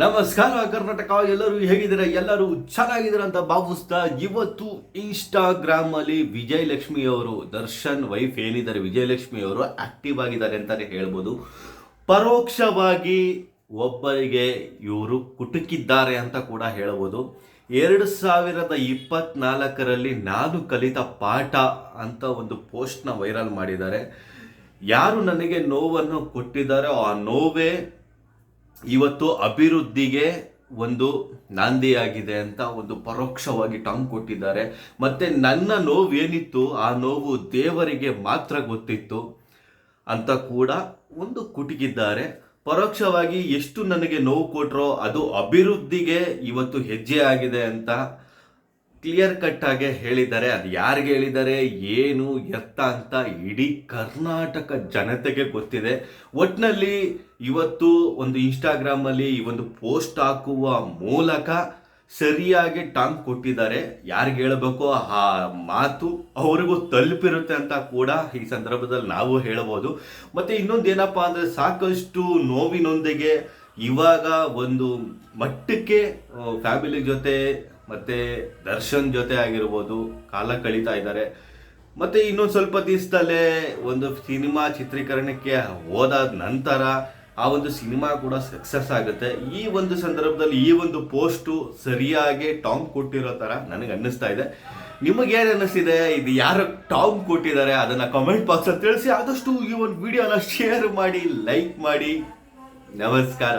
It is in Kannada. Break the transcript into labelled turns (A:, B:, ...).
A: ನಮಸ್ಕಾರ ಕರ್ನಾಟಕ ಎಲ್ಲರೂ ಹೇಗಿದ್ದೀರಾ? ಎಲ್ಲರೂ ಚೆನ್ನಾಗಿದ್ದೀರಾ ಅಂತ ಭಾವಿಸ್ತಾ ಇವತ್ತು ಇನ್ಸ್ಟಾಗ್ರಾಮ್ ಅಲ್ಲಿ ವಿಜಯಲಕ್ಷ್ಮಿ ಅವರು ದರ್ಶನ್ ವೈಫ್ ಏನಿದ್ದಾರೆ ವಿಜಯಲಕ್ಷ್ಮಿ ಅವರು ಆಕ್ಟಿವ್ ಆಗಿದ್ದಾರೆ ಅಂತಾನೆ ಹೇಳ್ಬೋದು. ಪರೋಕ್ಷವಾಗಿ ಒಬ್ಬರಿಗೆ ಇವರು ಕುಟುಕಿದ್ದಾರೆ ಅಂತ ಕೂಡ ಹೇಳ್ಬೋದು. ಎರಡು ಸಾವಿರದ ಇಪ್ಪತ್ನಾಲ್ಕರಲ್ಲಿ ನಾನು ಕಲಿತ ಪಾಠ ಅಂತ ಒಂದು ಪೋಸ್ಟ್ನ ವೈರಲ್ ಮಾಡಿದ್ದಾರೆ. ಯಾರು ನನಗೆ ನೋವನ್ನು ಕೊಟ್ಟಿದ್ದಾರೋ ಆ ನೋವೇ ಇವತ್ತು ಅಭಿವೃದ್ಧಿಗೆ ಒಂದು ನಾಂದಿಯಾಗಿದೆ ಅಂತ ಒಂದು ಪರೋಕ್ಷವಾಗಿ ಟಾಂಗ್ ಕೊಟ್ಟಿದ್ದಾರೆ. ಮತ್ತೆ ನನ್ನ ನೋವು ಏನಿತ್ತು ಆ ನೋವು ದೇವರಿಗೆ ಮಾತ್ರ ಗೊತ್ತಿತ್ತು ಅಂತ ಕೂಡ ಒಂದು ಕುಟುಕಿದ್ದಾರೆ. ಪರೋಕ್ಷವಾಗಿ ಎಷ್ಟು ನನಗೆ ನೋವು ಕೊಟ್ಟರೋ ಅದು ಅಭಿವೃದ್ಧಿಗೆ ಇವತ್ತು ಹೆಜ್ಜೆ ಆಗಿದೆ ಅಂತ ಕ್ಲಿಯರ್ ಕಟ್ ಆಗಿ ಹೇಳಿದ್ದಾರೆ ಅದು ಯಾರಿಗೆ ಹೇಳಿದ್ದಾರೆ ಏನು ಎತ್ತ ಅಂತ ಇಡೀ ಕರ್ನಾಟಕ ಜನತೆಗೆ ಗೊತ್ತಿದೆ. ಒಟ್ಟಿನಲ್ಲಿ ಇವತ್ತು ಒಂದು ಇನ್ಸ್ಟಾಗ್ರಾಮಲ್ಲಿ ಈ ಒಂದು ಪೋಸ್ಟ್ ಹಾಕುವ ಮೂಲಕ ಸರಿಯಾಗಿ ಟಾಂಗ್ ಕೊಟ್ಟಿದ್ದಾರೆ. ಯಾರಿಗೆ ಹೇಳಬೇಕು? ಆ ಮಾತು ಅವ್ರಿಗೂ ತಲುಪಿರುತ್ತೆ ಅಂತ ಕೂಡ ಈ ಸಂದರ್ಭದಲ್ಲಿ ನಾವು ಹೇಳಬಹುದು. ಮತ್ತೆ ಇನ್ನೊಂದು ಏನಪ್ಪ ಅಂದ್ರೆ ಸಾಕಷ್ಟು ನೋವಿನೊಂದಿಗೆ ಇವಾಗ ಒಂದು ಮಟ್ಟಕ್ಕೆ ಫ್ಯಾಮಿಲಿ ಜೊತೆ ಮತ್ತೆ ದರ್ಶನ್ ಜೊತೆ ಆಗಿರ್ಬೋದು, ಕಾಲ ಕಳೀತಾ ಇದ್ದಾರೆ. ಮತ್ತೆ ಇನ್ನೊಂದು ಸ್ವಲ್ಪ ದಿವಸದಲ್ಲೇ ಒಂದು ಸಿನಿಮಾ ಚಿತ್ರೀಕರಣಕ್ಕೆ ಹೋದಾದ ನಂತರ ಆ ಒಂದು ಸಿನಿಮಾ ಕೂಡ ಸಕ್ಸಸ್ ಆಗುತ್ತೆ. ಈ ಒಂದು ಸಂದರ್ಭದಲ್ಲಿ ಈ ಒಂದು ಪೋಸ್ಟು ಸರಿಯಾಗಿ ಟಾಂಗ್ ಕೊಟ್ಟಿರೋ ತರ ನನಗೆ ಅನ್ನಿಸ್ತಾ ಇದೆ. ನಿಮಗೆ ಏನ್ ಅನ್ನಿಸ್ತಿದೆ? ಇದು ಯಾರು ಟಾಂಗ್ ಕೊಟ್ಟಿದ್ದಾರೆ? ಅದನ್ನ ಕಮೆಂಟ್ ಬಾಕ್ಸ್ ಅಲ್ಲಿ ತಿಳಿಸಿ, ಆದಷ್ಟು ಈ ಒಂದು ವಿಡಿಯೋನ ಶೇರ್ ಮಾಡಿ ಲೈಕ್ ಮಾಡಿ. ನಮಸ್ಕಾರ.